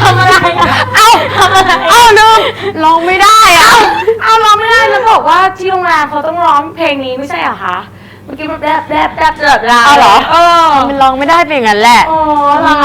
ทำอะไรอะเอาทำอะไร เอ้าลืมร้องไม่ได้อะเอาร้องไม่ได้แล้วบอกว่าที่โรงแรมเขาต้องร้องเพลงนี้ไม่ใช่เหรอคะ เมื่อกี้แบบแบบแบบแบบเจอดลาเอาเหรอ เออมันร้องไม่ได้เป็นอย่างนั้นแหละ อ๋อเหรอ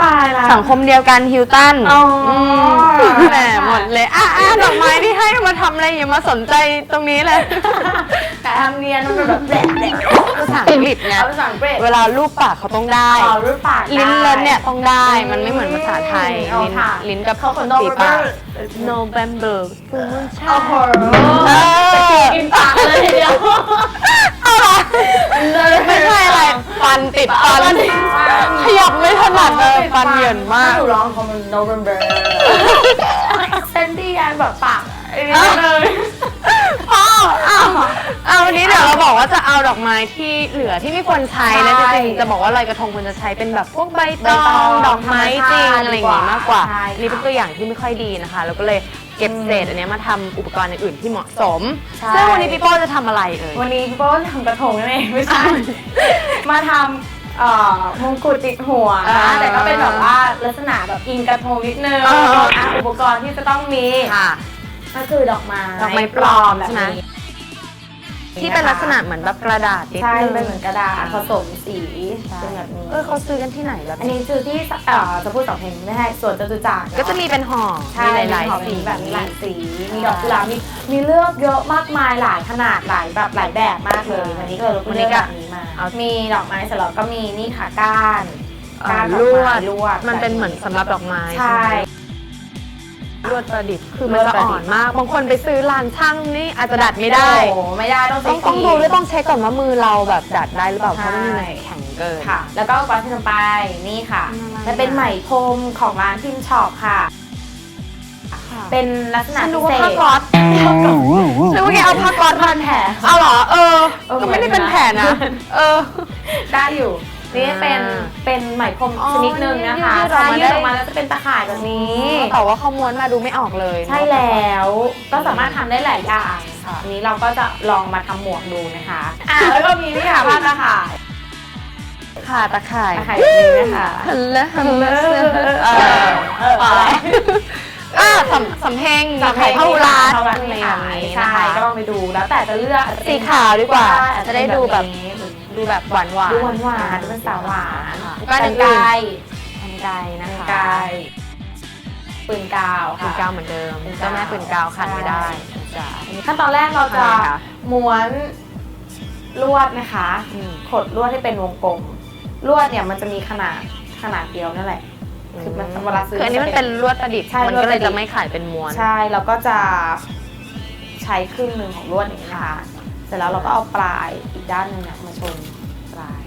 ตายละ สังคมเดียวกันฮิวตันอ๋ออื มแหมหมดเลย อะอะดอกไม้ที่ให้มาทำอะไรอย่ามาสนใจตรงนี้เลยแต่ทำเนียนมันเป็นแบบแรปแรปภาษาอังกฤษไงเอาภาษาอังกฤษเวลารูปปากเขาต้องได้อ๋อรูปปากลิ้นได้เลินเนี่ยต้องได้ มันไม่เหมือนภาษาไทย เอาลิ้นค่ะลิ้นกับเขาคนฝีปาก November November คือมันใช่ โอ้โหเออ ตะกี้กินปากเลยทีเดียว เอาเหรอไม่ใช่อะไรฟันติดฟันฟันติดฟันขยับไม่ถนัดเลยฟันเหยินมากถ้หนูร้องเขามัน November เซนดี้อันแบบปากไอ้นี่เลยอ้าวอ้าวเอาวันนี้เดี๋ยวเราบอกว่าจะเอาดอกไม้ที่เหลือที่ไม่ควรใช้นะจใช่ริงๆจะบอกว่าลอยกระทงควรจะใช้เป็นแบบพวกใบตใบอตองงดอกไม้จริงธรรมชาติอะไรอย่างงี้มากกว่าใช่นี่เป็นตัวอย่างที่ไม่ค่อยดีนะคะ แล้วก็เลย เก็บเศษอันเนี้ยมาทำอุปกรณ์อย่างอื่นที่เหมาะสม ใช่ ซึ่งวันนี้พี่โป้จะทำอะไรเอ่ย วันนี้พี่โป้ทำกระทงนั่นเองไม่ใช่ มาทำเอ่อมงกุฎติดหัวอ่านะแต่ก็เป็นแบบว่าลักษณะแบบอิงกระทงนิดนึงอ่า อะอุปกรณ์ที่จะต้องมีค่ะ ก็คือดอกไม้ดอกไม้ปลอมแบบใช่ไหม นี้ ที่เป็นลักษณะเหมือนแบบกระดาษนิดใช่นึงเป็นเหมือนกระดาษผสมสีเป็นแบบนี้ เออเขาซื้อกันที่ไหนแบบอันนี้คือที่เอ่อจะพูดสองเพลงไม่ให้ส่วนจตุจักรก็จะมีเป็นห่อใช่มีหลายมีๆสีแบบนี้หลายสี มีดอกกุหลาบมีมีเลือกเยอะมากมายหลายขนาดหลายแบบหลายแบบมากเลยวันนี้ก็เลยเราก็เลือกแบบนี้มามีดอกไม้เสร็จแล้วก็มีนี่ค่ะก้าน เอ่อก้านดลอกวไม้ดลวด มันเป็นเหมือนสำหรับดอกไม้ใช่ไหม ลวดประดิษฐ์คือมันจะอ่อนมาก บางคนไปซื้อร้านช่างนี่อาจจะดัดไม่ได้ โอ้โหไม่ได้ต้องต้องใช้ต้องครีมดูด้วยต้องเช็คก่อนว่ามือเราแบบดัดได้หรือเปล่าเพใช่ราะมันแข็งเกิน ค่ะ แล้วก็อุปกรณ์ที่ทำไปนี่ค่ะอะไรมันเป็นไหมพรมของร้านพิมช็อปค่ะ เป็นลักษณะฉันพิรู้เศว่าผ้าษก๊อตหรือว่าแกเอาผ้าก๊อตพันแผล เอาเหรอ เออ เออ ก็ไม่ได้เป็นแผ่นนะ เออ ได้อยู่ นี่เป็นอ่าเป็นไหมพรมอ๋อชนิดหนึ่งนะคะยืดๆออกใช่มายืดออกได้มาแล้วจะเป็นตะข่ายแบบนี้แต่ว่าเขาม้วนมาดูไม่ออกเลย ใช่แล้วก็สามารถทำได้หลายอย่างค่ะอันนี้เราก็จะลองมาทำหมวกดูนะคะอ่าแล้วก็มีนี่ค่ะผ้าตะข่ายค่ะตะข่ายตะข่ายแบบนี้นะคะฮัลโหลฮัลโหลเออเออไปอ่าสำสำเพ็งสำเพ็งเข้าร้านเข้าร้านอะไรไม่อย่าขางยนี้ใช่นะคะก็ลองไปดูแล้วแต่จะเลือกสีขาวดีกว่าใช่จะได้ดูแบบนี้ ดูแบบหวานหวานดูหวานหวานดูเป็นสาวหวานก็แต่อังนกอื่นายอันไกลนะแต่งคะกายปืนกาวปืค่ะนกาวเหมือนเดิมปืนกาวเจ้าแม่ปืนกาวขัดไม่ได้นะจ้ะอันนี้ขั้นตอนแรกเราจะทำไงคะม้วนลวดนะคะอืมขดลวดให้เป็นวงกลม ลวดเนี่ยมันจะมีขนาดขนาดเดียวนั่นแหละคือมันเวลาซื้อคืออันนี้มันเป็นลวดประดิษฐ์ใช่มันลวดก็ปเลระยดิษฐ์จะไม่ขายเป็นม้วน ใช่ แล้วก็จะใช้ครึ่งหนึ่งของลวดอย่างนี้นะคะเส ร็จแล้วเราก็เอาปลายอีกด้านหนึ่งเนี่ยมาชนปลาย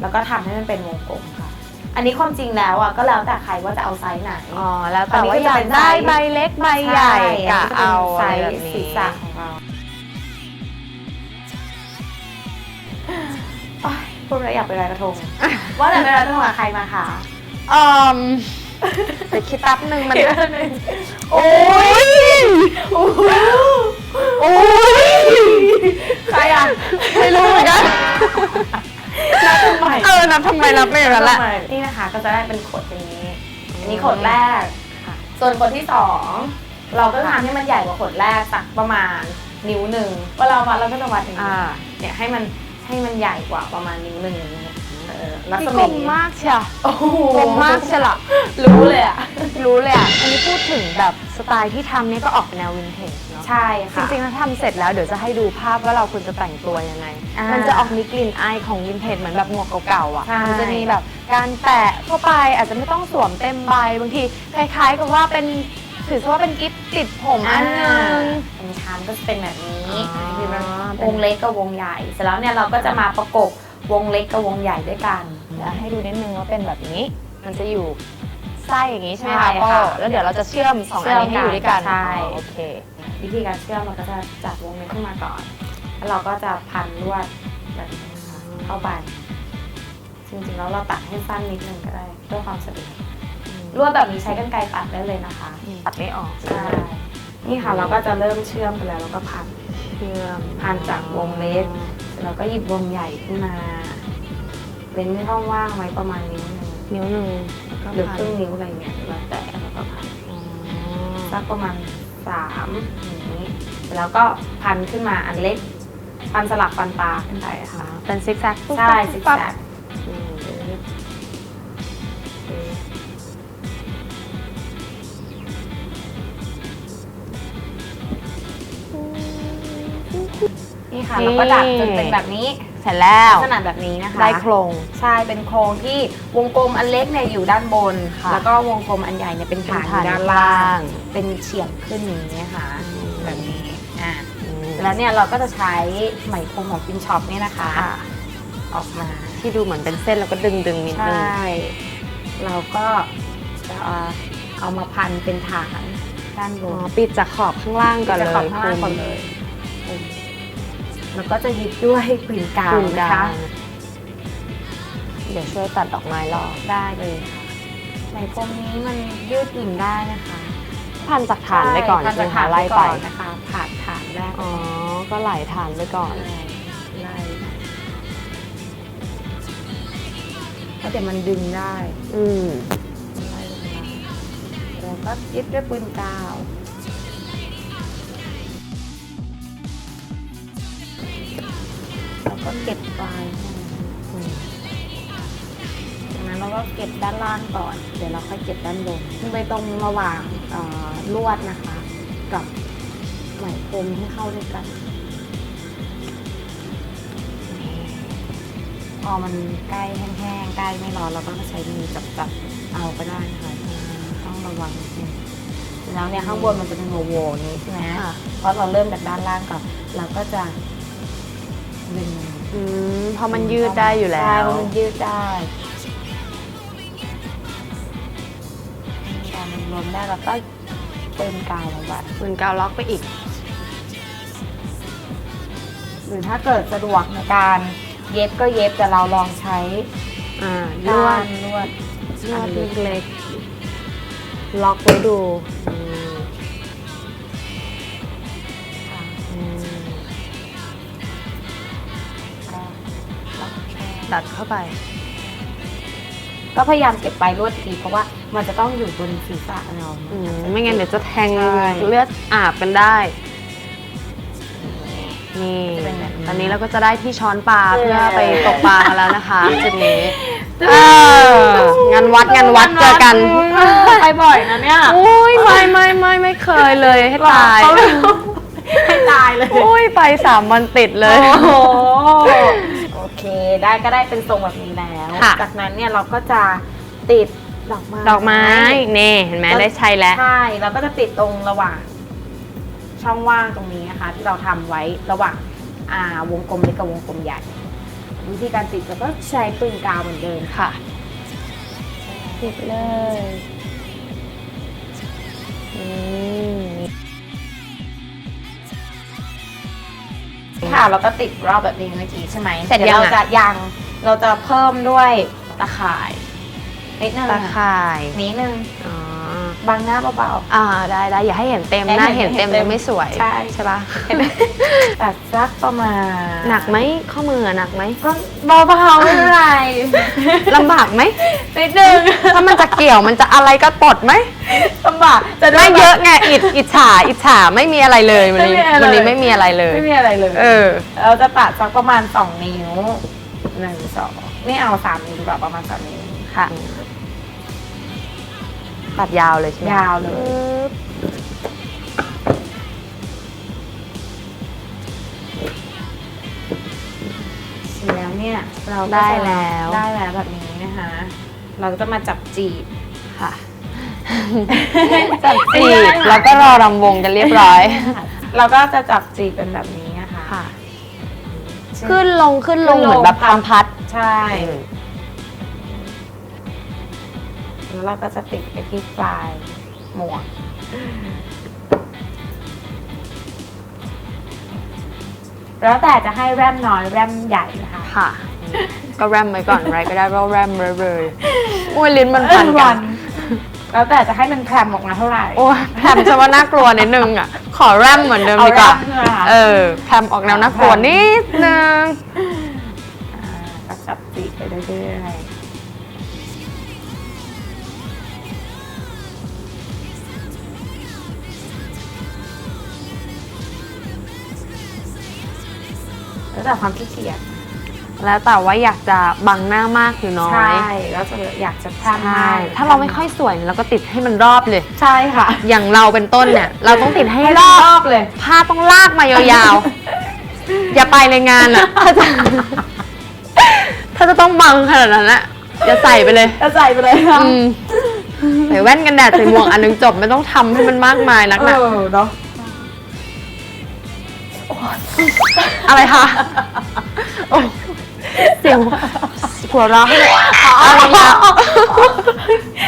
แล้วก็ทำให้มันเป็นวงกลมค่ะ อันนี้ความจริงแล้วอะก็แล้วแต่ใครว่าจะเอาไซส์ไหน อ๋อ แล้วแต่อันนี้ว่าก็อจะยากเป็นได้ไซส์ใบเล็กใบใหญ่กะใช่เอาไซอะไรส์แบบนี้ศีรษะของเราโอ๊ยพูดแล้วอยากไปลอยกระทง ว่าแต่ไปลอยกระทงกับใครมาคะอืมไปคิดแป๊บนึงมัน โอ้ย โอ้ย โอ้ยใครอะไม่รู้เหมือนกันนับทำไมเออนับทำไมนับไม่อย่างนั้นแหละนี่นะคะก็จะได้เป็นขดอย่างนี้อันนี้ขดแรกค่ะส่วนขดที่สองเราก็ทำให้มันใหญ่กว่าขดแรกสักประมาณนิ้วหนึ่งเวลาวัดเราก็จะวัดอย่างนี้อ่าเนี่ยให้มันให้มันใหญ่กว่าประมาณนิ้วหนึ่งอย่างนี้เออรัพี่ศกมีลมมากเชียวโอ้โหกลมมากเชียวล่ะรู้เลยอะรู้เลยอะอันนี้พูดถึงแบบ สไตล์ที่ทำเนี่ยก็ออกแนววินเทจเนาะใช่จค่ะ ริงๆแล้วทำเสร็จแล้วเดี๋ยวจะให้ดูภาพว่าเราควรจะแต่งตัวยังไง อ่ามัมันจะออกมีกลิ่นอายของวินเทจเหมือนแบบหมวกเก่าๆอะ ใช่ มัจะมีแบบการแตะเข้าไปอาจจะไม่ต้องสวมเต็มใบบางทีคล้ายๆกับว่าเป็นถือซะว่าเป็นกิฟต์ติดผมอันหนึง เป็นชามก็จะเป็นแบบนี้อ๋อคือมันวงเล็กกับวงใหญ่ เสร็จแล้วเนี่ยเราก็จะมาประกบวงเล็กกับวงใหญ่ด้วยกันเดี๋ยวให้ดูนิดนึงว่าเป็นแบบนี้ มันจะอยู่ ไส้อย่างนี้ใช่ไหมใช่คะค่ะโป้แล้วเดี๋ยวเราจะเชื่อมสองอันนี้ให้อยู่ด้วยกันใช่ อ๋อโอเค วิธีการเชื่อมเราก็จะจัดวงเล็กขึ้นมาก่อน แล้วเราก็จะพันลวดแบบนี้นะคะเข้าไป จริงๆแล้วเราตัดให้สั้นนิดนึงก็ได้เพื่อความสะดวกลวดแบบนี้ใช้กรรไกรตัดได้เลยนะคะ ตัดไม่ออกใช่ นี่ค่ะเราก็จะเริ่มเชื่อมไปแล้วแล้วก็พันเชื่อมพันจากวงเล็กเราก็หยิบวงใหญ่ขึ้นมาเว้นช่องว่างไว้ประมาณนิ้วหนึงนิ้วหนึ่งแล้วก็ หรือพัคนรึ่งนิ้วอะไรเงี้ยแล้วแต่แล้วก็พันอ๋อสักประมาณสามอย่างนี้ แล้วก็พันขึ้นมาอันเล็ก พันสลับฟันปลาขึ้นไปอะอ๋อค่ะเป็นซิกแซกปุ๊บใช่ปั๊บซิกปั๊บแซกอืมนี่ค่ะเราก็ดัดจนเป็นแบบนี้ เสร็จแล้วขนาดแบบนี้นะคะได้โครง ใช่เป็นโครงที่วงกลมอันเล็กเนี่ยอยู่ด้านบน ค่ะแล้วก็วงกลมอันใหญ่เนี่ยเป็นฐานอยู่ด้านล่าง เป็นเฉียงขึ้นอย่างนี้ยค่ะแบบนี้อะอืมแล้วเนี่ยเราก็จะใช้ไหมพรมของฟินช็อปเนี่ยนะคะ ค่ะออกมา ที่ดูเหมือนเป็นเส้นแล้วก็ดึงดึงๆนิดใชนึง่ เราก็จะเอามาพันเป็นฐานด้านบอ๋อนปิดจากขอบข้างล่างก่อนจะเลยขอบข้างล่างก่อนเลย แล้วก็จะยึดด้วยกลิ่นกาวคุณนะกาคะรเดี๋ยวช่วยตัดดอกไม้รอได้เลยค่ะไหมพรมนี้มันยืดหยุ่นได้นะคะพันจากฐานไปก่อนใช่ใช่ไหมพัคะนไล่จากไปฐานก่อนนะคะผ่านฐานแรกอ๋อ ก็ไหลฐานไปก่อน ไล่ไล่แล้วเดี๋ยวมันดึงได้อืมไล่ลงมาแล้วก็ยึดด้วยปืนกาว ก็เก็บปลายจากนั้นเราก็เก็บด้านล่างก่อน เดี๋ยวเราค่อยเก็บด้านบนขึ้นไปตรงระหว่างเอ่อลวดนะคะ กับไหมพรมให้เข้าด้วยกันพอมันใกล้แห้งๆใกล้ไม่ร้อนเราก็ใช้มือจับๆเอาก็ได้นะคะต้องระวังนิดนึงแล้วเนี่ยข้างบนมันจะเป็นโวโวๆนี้ใช่ไหมค่ะเพราะเราเริ่มจากด้านล่างก่อนเราก็จะ ดึงอืมเพราะมันยืดได้อยู่แล้ใช่ว เพราะมันยืดได้พอมันรวมได้เราก็เติมกาวลงไปปืนกาวล็อกไปอีก หรือถ้าเกิดสะดวกในการเย็บก็เย็บแต่เราลองใช้อ่าลก้วาดนลวดลวดเล็กๆล็อกไว้ดูอืม อกแค่ดัดเข้าไป ก็พยายามเก็บปลายลวดทีเพราะว่ามันจะต้องอยู่บนศีรษะเรา อืมไม่งั้นเดี๋ยวจะแทงใช่เลือดอาบกันได้ นี่จะเป็นแบบนี้ ตอนนี้เราก็จะได้ที่ช้อนปลาเออเพื่อไปตกปลากันแล้วนะคะจุดนี้เอองานวัดงานวัดเจอกัน ไปบ่อยนะเนี่ยอุ้ยไม่ไม่ไม่ไม่เคยเลยให้ตาย ให้ตายเลย อุ้ยไปสามวันติดเลย โอ้โหโอ เค ได้ก็ได้เป็นทรงแบบนี้แล้ว ค่ะ จากนั้นเนี่ยเราก็จะติดดอกไม้ดอกไม้นี่เห็นไหมได้ใช้แล้ว ใช่เราก็จะติดตรงระหว่างช่องว่างตรงนี้นะคะ ที่เราทำไว้ระหว่างอ่าวงกลมเล็กกับวงกลมใหญ่ วิธีการติดเราก็ใช้ปืนกาวเหมือนเดิมค่ะ ติดเลย อืม ค่ะเราก็ติดรอบแบบนี้เมื่อกี้ใช่ไหมเสร็จดี๋วยังเราอะจะยังเราจะเพิ่มด้วยตะข่ายนิดนึงตาข่ายนิดนึง อ๋อ บังหน้าเบาอ่าได้ได้อย่าให้เห็นเต็มอย่าหน้าให้เห็เห็นนเต็มเต็มจะไม่สวยใช่ใช่ปะๆตัดสักประมาณหนักไหมข้อมืออะหนักไหมก็เบาๆไม่เป็นไรลำบากไหมนิดนึงถ้ามันจะเกี่ยวมันจะอะไรก็ปลดไหมลำบากจะด้ไม่เยอะไงอิดอิจฉาอิจฉาไม่มีอะไรเลยวันนี้ไม่มีอะไรวันนี้ไม่มีอะไรเลยไม่มีอะไรเลยเออเราจะตัดสักประมาณสองนิ้วหนึ่งสองไม่เอาสามนิ้วดีกว่าประมาณสามนิ้วค่ะ ตัดยาวเลยใช่ไหมยาวเลยปึ๊บเสร็จแล้วเนี่ยเราก็ได้จะแล้วได้แล้วแบบนี้นะคะ เราก็จะมาจับจีบ ค่ะจับจีบแล้วก็รอรำวงกันเรียบร้อย เราก็จะจับจีบเป็นแบบนี้นะคะค่ะขึ้นลงขึ้นลงขึ้นลงเหมือนแบบพามพัด ใช่ แล้วเราก็จะติดไปที่ปลายหมวกแล้วแต่จะให้แรมน้อยแรมใหญ่นะคะค่ะ ก็แรมไว้ก่อนไรก็ได้ว่าแรมเลยเลยโอ้ยลิ้นมันพันกันแล้วแต่จะให้มันแพรมออกมาเท่าไหร่ โอ้ยแพมจะว่าน่ากลัวนิดนึงอะ ขอแรมเหมือนเดิมดีกว่า เอาแรมเหรอคะ เออแพมออกแนวน่ากลัวนิดนึง อ่าก็จับจีบไปเรื่อย แล้วแต่ความขี้เกียจแล้วแต่ว่าอยากจะบังหน้ามากหรือน้อยใช่แล้วจะอยากจะพลาดใช่มากถ้าเราไม่ค่อยสวยเราก็ติดให้มันรอบเลย ใช่ค่ะ อย่างเราเป็นต้นเนี่ย เราต้องติดให้ให้รรอบอบเลยผ้าต้องลากมายาวๆ อย่าไปเลยงานอะถ้าจะถ้าจะต้องบังขนาดนั้นอะอย่าใส่ไปเลยจะใส่ไปเลยค่ะอืมใส่แว่นกันแดดใส่หมวกอันหนึงจบไม่ต้องทำให้มันมากมายนักเอนะอเนาะ อะไรคะโอ้เสียงหัวเราะอะไรนะ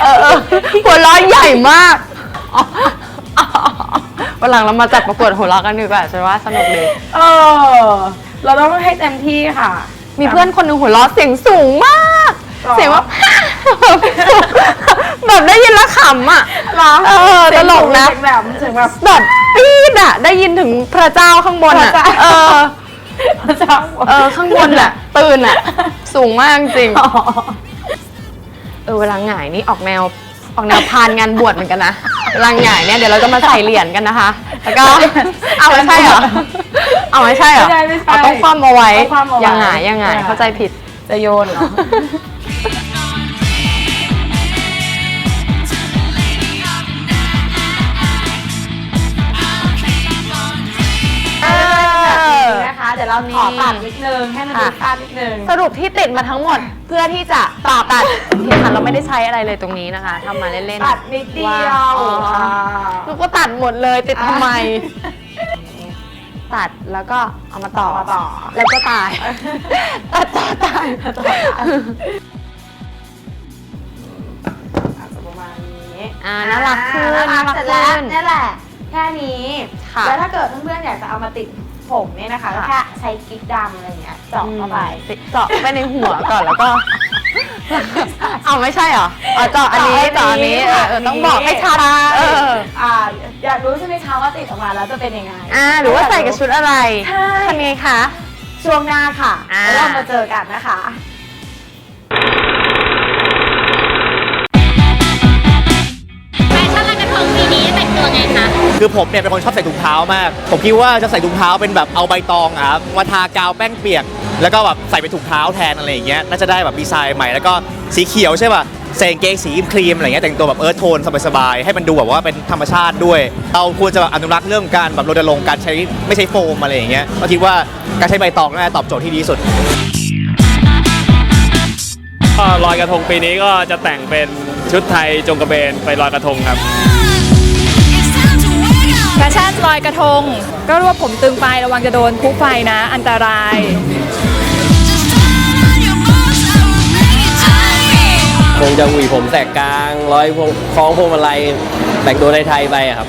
เออเออหัวเราะใหญ่มากวันหลังเรามาจัดประกวดหัวเราะกันดีกว่าฉันว่าสนุกดี เออ เราต้องให้เต็มที่ค่ะ มีเพื่อนคนหนึ่งหัวเราะเสียงสูงมาก หรอ เสียงว่า แบบได้ยินแล้วขำอะ เอเออตลกนะ เสียงแบบเสียงแบบ แบบ ปี๊ดอะได้ยินถึงพระเจ้าข้างบนอะพระเจ้า เออพระเจ้าเออข้างบนอะตื่นอะสูงมากจริงอ๋อเออเวลาหงายนี่ออกแนวออกแนวพานงานบวชเหมือนกันนะเวลาหงายเนี่ยเดี๋ยวเราจะมาใส่เหรียญกันนะคะ แล้วก็เอาไม่ใช่เหรอเอาไม่ใช่เหรอไม่ใช่ไม่ใช่เอาต้องคว่ำเอาไว้ต้องคว่ำเอาไว้ยังไงยังไงใช่เข้าใจผิด จะโยนเหรอเอ ดี๋ยวเราขอตัดนิดนึงให้มันดูค่ะภาพนิดนึง สรุปที่ติดมาทั้งหมดเพื่อที่จะตัดตัดที่ค่ะเราไม่ได้ใช้อะไรเลยตรงนี้นะคะทำมาเล่นๆตัดนิดเดียวอ๋อค่ะลูกก็ตัดหมดเลยติดทำไม ตัดแล้วก็เอามาต่อ เอามาต่อ แล้วก็ตายตัดต่อตายอาจจะประมาณนี้อ่าน่ารักขึ้นอ่น่ารักเสร็จแล้วขึ้นนี่แหละ แค่นี้ค่ะแล้วถ้าเกิดเพื่อนๆอยากจะเอามาติดผมเนี่ยนะคะก็ค่ะ แค่ใช้กิ๊กดำอะไรเงี้ยเจาะเข้าไปติดเจาะไปในหัวก่อนแล้วก็ เอาไม่ใช่เหรออ๋อเจาะอันนี้เจาะอันนี้เออเออต้องบอกให้ชัดเอออ่าอยากรู้ใช่ไหมคะว่าติดออกมาแล้วจะเป็นยังไง อ่าหรือว่าใส่กับชุดอะไรใช่ ทำไงคะ ช่วงหน้าค่ะอ่า แล้วเรามาเจอกันนะคะ คือผมเนี่ยเป็นคนชอบใส่ถุงเท้ามาก ผมคิดว่าจะใส่ถุงเท้าเป็นแบบเอาใบตองอะครับมาทากาวแป้งเปียก แล้วก็แบบใส่เป็นถุงเท้าแทนอะไรอย่างเงี้ยน่าจะได้แบบดีไซน์ใหม่แล้วก็สีเขียวใช่ป่ะใส่กางเกงสีครีมอะไรเงี้ยแต่งตัวแบบเอิร์ธโทนสบายๆให้มันดูแบบว่าเป็นธรรมชาติด้วย เราควรจะแบบอนุรักษ์เรื่องการแบบรณรงค์การใช้ไม่ใช้โฟมอะไรอย่างเงี้ยก็คิดว่าการใช้ใบตองน่าจะตอบโจทย์ที่ดีสุดก็ลอยกระทงปีนี้ก็จะแต่งเป็นชุดไทยจงกระเบนไปลอยกระทงครับ แฟชั่นลอยกระทง ก็รวบผมตึงไประวังจะโดนคุกไฟนะ อันตราย คงจะหวีผมแสกกลาง ร้อยพวงคล้องพวงมาลัยแต่งตัวไทยๆไปอะครับ